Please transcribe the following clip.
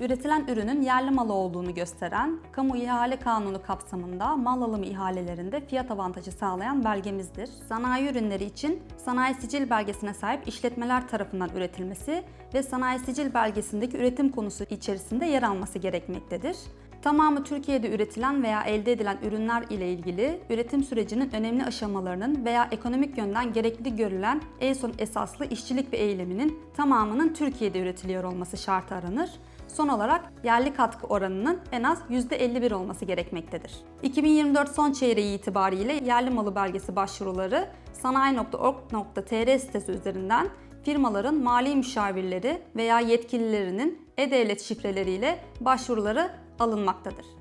üretilen ürünün yerli malı olduğunu gösteren, kamu ihale kanunu kapsamında mal alımı ihalelerinde fiyat avantajı sağlayan belgemizdir. Sanayi ürünleri için sanayi sicil belgesine sahip işletmeler tarafından üretilmesi ve sanayi sicil belgesindeki üretim konusu içerisinde yer alması gerekmektedir. Tamamı Türkiye'de üretilen veya elde edilen ürünler ile ilgili üretim sürecinin önemli aşamalarının veya ekonomik yönden gerekli görülen en son esaslı işçilik ve eyleminin tamamının Türkiye'de üretiliyor olması şartı aranır. Son olarak yerli katkı oranının en az %51 olması gerekmektedir. 2024 son çeyreği itibariyle yerli malı belgesi başvuruları sanayi.org.tr sitesi üzerinden firmaların mali müşavirleri veya yetkililerinin e-devlet şifreleriyle başvuruları alınmaktadır.